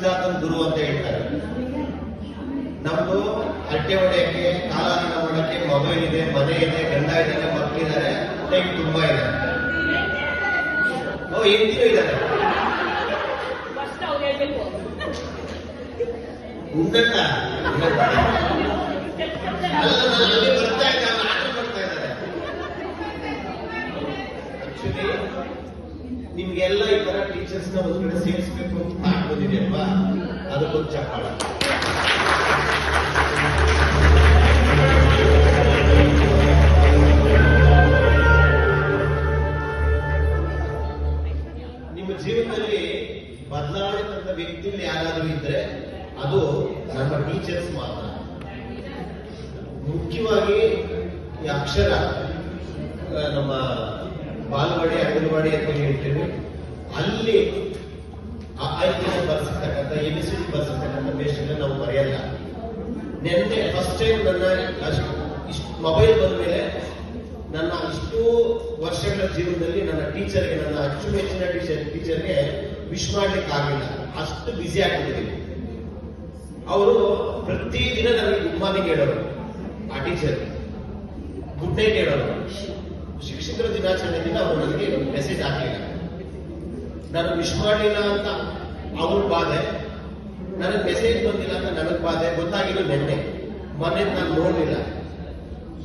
ಕಲಿಸಿದಾತ ಗುರು ಅಂತ ಹೇಳ್ತಾರೆ. ನಮ್ದು ಹಟ್ಟೆ ಹೊಡೆಯಕ್ಕೆ ಕಾಲಾನ ಮಾಡಕ್ಕೆ ಮೊಬೈಲ್ ಇದೆ ಮನೆ ಇದೆ ಗಂಡ ಇದ್ದಾರೆ ಮಕ್ಕಳಿದ್ದಾರೆ ಟೈಮ್ ತುಂಬಾ ಇದೆ. ಓ ಹೆಂಡತಿನೂ ಇದ್ದಾರೆ. ಫಸ್ಟ್ ಬರ್ತಾ ಉಂಡಣ್ಣ ಅಲ್ಲ ಬರ್ತಾ ಇದ್ದಾರೆ ಆಕ್ಚುಲಿ ನಿಮ್ಗೆಲ್ಲ ಈ ತರ ಟೀಚರ್ಸ್ನ ಒಂದ್ ಕಡೆ ಸೇರಿಸ್ಬೇಕು ಅಂತ ಹಾಕೊಂಡಿದೆಯಲ್ವಾ ಅದಕ್ಕೊಂದು ಚಪ್ಪಾಳ. ನಿಮ್ಮ ಜೀವನದಲ್ಲಿ ಬದಲಾವಣೆ ವ್ಯಕ್ತಿಯಲ್ಲಿ ಯಾರಾದರೂ ಇದ್ರೆ ಅದು ನಮ್ಮ ಟೀಚರ್ಸ್ ಮಾತ್ರ. ಮುಖ್ಯವಾಗಿ ಅಕ್ಷರ ನಮ್ಮ ಬಾಲವಾಡಿ, ಅಂಗನವಾಡಿ ಅಂತ ಹೇಳ್ತೀವಿ ಅಲ್ಲಿ ಐದು ಬರ್ಸಿರ್ತಕ್ಕಂಥ, ಎ ಬಿ ಸಿ ಬರ್ಸಿರ್ತಕ್ಕಂಥ ಬೇಸ್ಟನ್ನ ನಾವು ಬರೆಯಲ್ಲ. ನೆನ್ನೆ ಫಸ್ಟ್ ಟೈಮ್ ನನ್ನ ಇಷ್ಟು ಮೊಬೈಲ್ ಬಂದ ಮೇಲೆ ನನ್ನ ಇಷ್ಟು ವರ್ಷಗಳ ಜೀವನದಲ್ಲಿ ನನ್ನ ಟೀಚರ್ಗೆ, ನನ್ನ ಅಚ್ಚುಮೆಚ್ಚಿನ ಟೀಚರ್, ಟೀಚರ್ಗೆ ವಿಶ್ ಮಾಡ್ಲಿಕ್ಕೆ ಆಗಿಲ್ಲ ಅಷ್ಟು ಬ್ಯುಸಿ ಆಗಿದ್ದೀವಿ ಅವರು ಪ್ರತಿದಿನ ನನಗೆ ಗುಡ್ ಕೇಳೋರು ಆ ಟೀಚರ್ ಗುಡ್ ನೈಟ್ ಹೇಳೋರು. ಶಿಕ್ಷಕರ ದಿನಾಚರಣೆ ದಿನ ಅವರು ನನಗೆ ಮೆಸೇಜ್ ಹಾಕಲಿಲ್ಲ. ನಾನು ವಿಶ್ ಮಾಡಲಿಲ್ಲ ಅಂತ ಅವ್ರ ಬಾಧೆ. ನನಗೆ ಮೆಸೇಜ್ ಬಂದಿಲ್ಲ ಅಂತ ನನಗೆ ಬಾಧೆ. ಗೊತ್ತಾಗಿದ್ದು ನೆನ್ನೆ. ಮೊನ್ನೆ ನಾನು ನೋಡಲಿಲ್ಲ.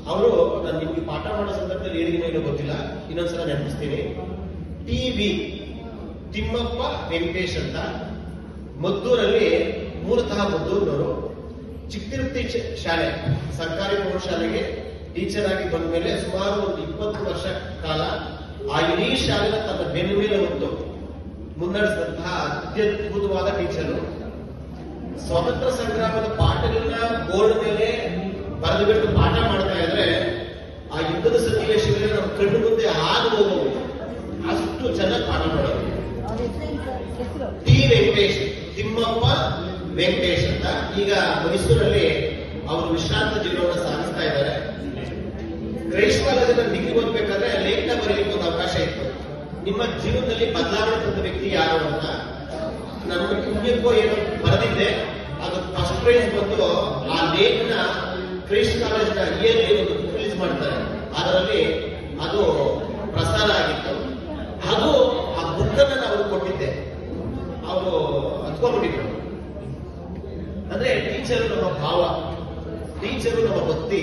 ಅವರು ನಾನು ನಿಮ್ಗೆ ಪಾಠ ಮಾಡೋ ಸಂದರ್ಭದಲ್ಲಿ ಏನೋ ಗೊತ್ತಿಲ್ಲ. ಇನ್ನೊಂದ್ಸಲ ನೆನಪಿಸ್ತೀನಿ. ಟಿ ವಿ ತಿಮ್ಮಪ್ಪ ವೆಂಕಟೇಶ್ ಅಂತ ಮದ್ದೂರಲ್ಲಿ ಮೂಲತಃ ಮದ್ದೂರಿನವರು ಚಿಕ್ಕತಿರುಪತಿ ಚ- ಶಾಲೆ, ಸರ್ಕಾರಿ ಪ್ರೌಢಶಾಲೆಗೆ ಟೀಚರ್ ಆಗಿ ಬಂದ ಮೇಲೆ ಸುಮಾರು ಒಂದು ಇಪ್ಪತ್ತು ವರ್ಷ ಕಾಲ ಆ ಇಡೀ ಶಾಲೆ ತನ್ನ ಬೆನ್ನ ಮೇಲೆ ಹೊತ್ತು ಮುನ್ನಡೆಸಿದಂತಹ ಅತ್ಯದ್ಭುತವಾದ ಟೀಚರು. ಸ್ವಾತಂತ್ರ್ಯ ಸಂಗ್ರಾಮದ ಪಾಠಗಳನ್ನ ಬೋರ್ಡ್ ಮೇಲೆ ಬರೆದು ಬಿಟ್ಟು ಪಾಠ ಮಾಡ್ತಾ ಇದ್ರೆ ಆ ಯುದ್ಧದ ಸನ್ನಿವೇಶಗಳಿಗೆ ನಮ್ಮ ಕಣ್ಣು ಮುಂದೆ ಹಾದು ಹೋಗಬಹುದು ಅಷ್ಟು ಚೆನ್ನಾಗಿ ಪಾಠ ಮಾಡೋದು. ಟಿ ವೆಂಕಟೇಶ್, ತಿಮ್ಮಪ್ಪ ವೆಂಕಟೇಶ್ ಅಂತ ಈಗ ಮೈಸೂರಲ್ಲಿ ಅವರು ವಿಶ್ರಾಂತ ಜೀವನವನ್ನು ಸಾಧಿಸ್ತಾ ಇದ್ದಾರೆ. ಕಾಲೇಜಿನ ಡಿಗ್ರಿ ಓದ್ಬೇಕಾದ್ರೆ ಲೇಖನ ಬರೀಲಿಕ್ಕೆ ಒಂದು ಅವಕಾಶ ಇತ್ತು. ನಿಮ್ಮ ಜೀವನದಲ್ಲಿ ಬದಲಾವಣೆ ತಂದ ವ್ಯಕ್ತಿ ಯಾರು ಅಂತ ನನ್ನ ಕುಟುಂಬಕ್ಕೂ ಏನೋ ಬರೆದಿದ್ದೆ. ಅದು ಫಸ್ಟ್ ಪ್ರೈಸ್ ಬಂದು ಆ ಲೇಖನ ಕ್ರೈಸ್ಟ್ ಕಾಲೇಜಿನ ಇಯರ್ಲಿ ಒಂದು ರಿಲೀಸ್ ಮಾಡ್ತಾರೆ. ಅದರಲ್ಲಿ ಅದು ಪ್ರಸಾರ ಆಗಿತ್ತು. ಅದು ಆ ಬುಕ್ಕನ್ನು ನಾವು ಕೊಟ್ಟಿದ್ದೆ. ಅವರು ಹತ್ಕೊಂಡ್ಬಿಟ್ಟಿದ್ರು ಅಂದ್ರೆ ಟೀಚರು ನಮ್ಮ ಭಾವ ಟೀಚರು ನಮ್ಮ ಭಕ್ತಿ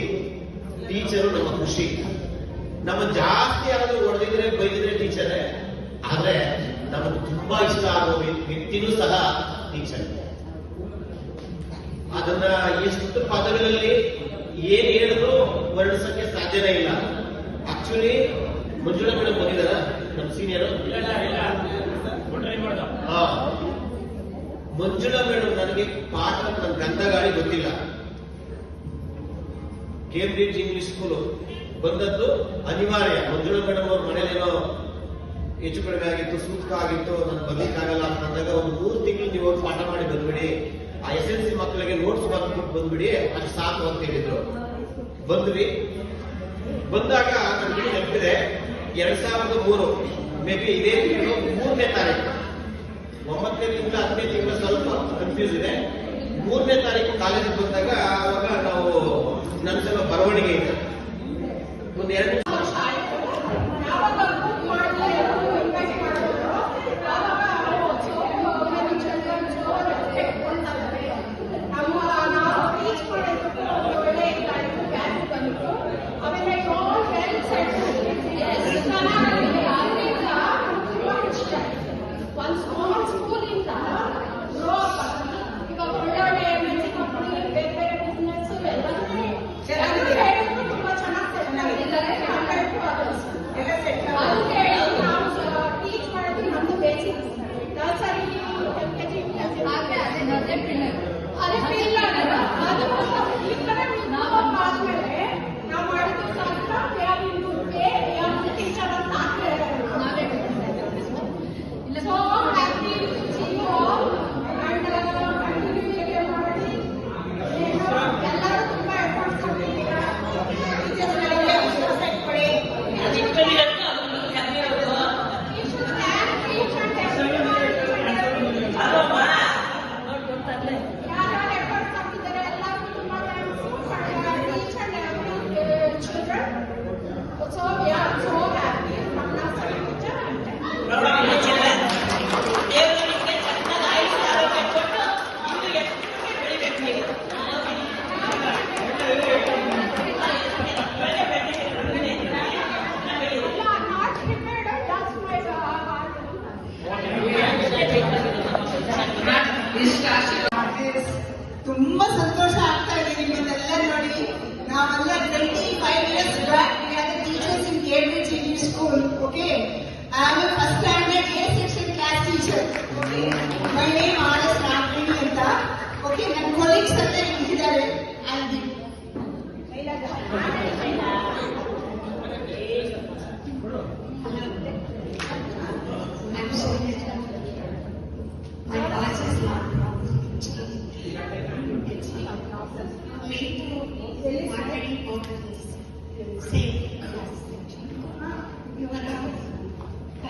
ಟೀಚರು ನಮ್ಮ ಖುಷಿ. ನಮ್ಮ ಜಾಸ್ತಿ ಯಾರಾದ್ರೂ ಹೊಡೆದಿದ್ರೆ ಬೈದಿದ್ರೆ ಟೀಚರೇ ಆದ್ರೆ ನಮಗೆ ತುಂಬಾ ಇಷ್ಟ ಆಗೋ ವ್ಯ- ವ್ಯಕ್ತಿನೂ ಸಹ ಟೀಚರ್ ಅದನ್ನ ಎಷ್ಟು ಪದಗಳಲ್ಲಿ ಏನ್ ಹೇಳಿದ್ರು ವರ್ಣಿಸಕ್ಕೆ ಸಾಧ್ಯನೇ ಇಲ್ಲ. ಆಕ್ಚುಲಿ ಮಂಜುಳ ಮೇಡಮ್ ಬಂದಿದಾರ ನಮ್ಮ ಸೀನಿಯರ್ ಮಂಜುಳಾ ಮೇಡಮ್ ನನಗೆ ಪಾಠ ನನ್ನ ಗಂಧಗಾಳಿ ಗೊತ್ತಿಲ್ಲ. ಕೇಂಬ್ರಿಡ್ಜ್ ಇಂಗ್ಲಿಷ್ ಸ್ಕೂಲು ಬಂದದ್ದು ಅನಿವಾರ್ಯ. ಮಂಜುಳ ಮೇಡಮ್ ಅವ್ರ ಮನೇಲೇನೋ ಹೆಚ್ಚು ಕಡಿಮೆ ಆಗಿತ್ತು ಸೂತ್ಕ ಆಗಿತ್ತು ನನ್ಗೆ ಬರ್ಲಿಕ್ಕಾಗಲ್ಲ ಅಂತ ಅಂದಾಗ ಒಂದು ಮೂರು ತಿಂಗಳು ನೀವು ಪಾಠ ಮಾಡಿ ಬಂದ್ಬಿಡಿ. ಆ ಎಸ್ ಎಲ್ ಸಿ ಮಕ್ಕಳಿಗೆ ನೋಟ್ಸ್ ಬಂದ್ಬಿಟ್ಟು ಬಂದ್ಬಿಡಿ, ಅದು ಸಾಕು ಅಂತ ಹೇಳಿದ್ರು. ಬಂದ್ವಿ. ಬಂದಾಗ ನನಗೆ ನೆನಪಿದೆ? ಎರಡ್ ಸಾವಿರದ ಮೂರು, ಮೇ ಬಿ ಇದೇ ತಿಂಗಳು ಮೂರನೇ ತಾರೀಕು. ಒಂಬತ್ತನೇ ತಿಂಗಳ ಹತ್ತನೇ ತಿಂಗಳ ಸ್ವಲ್ಪ ಕನ್ಫ್ಯೂಸ್ ಇದೆ. ಮೂರನೇ ತಾರೀಕು ಕಾಲೇಜಿಗೆ convierte I'm a first standard A section class teacher. Okay. My name R S Ramani ಅಂತ. Okay, my colleagues are there I'm the My watch is you? You are.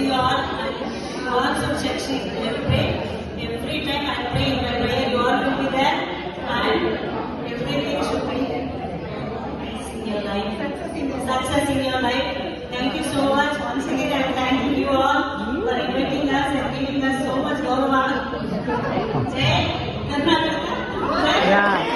you all, you all should Shakshi every, every time I pray in my prayer, you all will be there and everything should be in your life. Success in your life. Thank you so much. Once again, I'm thanking you all for inviting us and giving us so much Gaurava. Jai Karnataka. Yeah.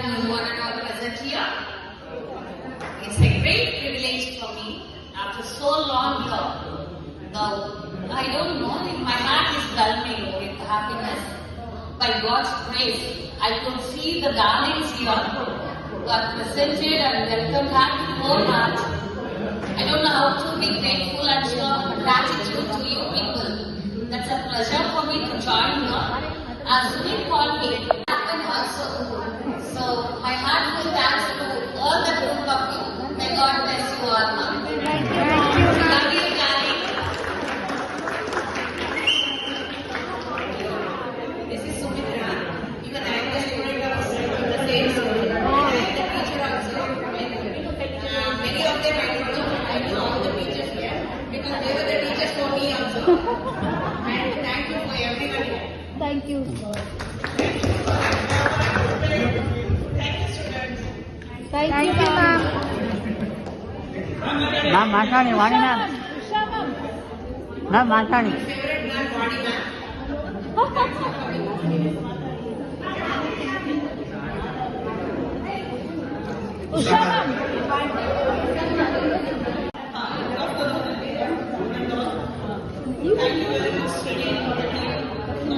is with happiness. By God's grace, I could see the darlings here who are presented and welcomed with whole heart. I don't know how to be grateful and show gratitude to you people. That's a pleasure for me to join here. As we call me, happened also. So my heartfelt thanks to all the group of you. May God bless you all.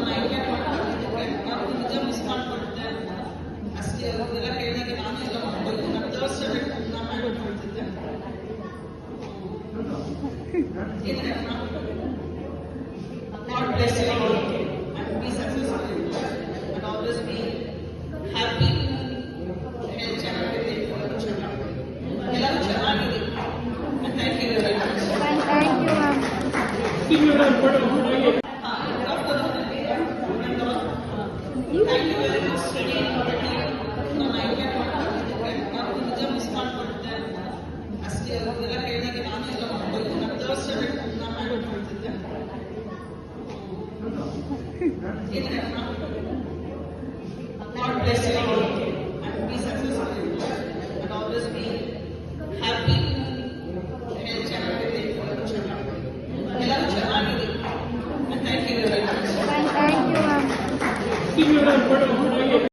ಕೊಟ್ಟಿದ್ದಕ್ಕೆ ನಾವು ನಿಜ miss ಮಾಡ್ಕೊಟ್ಟಿದ್ದೆ ಅಷ್ಟೇ ಎಲ್ಲ ಕೇಳಿದಾಗ ನಾನು ಎಲ್ಲ basarak onunla merhaba dedim. Yine efendim. God you. God bless you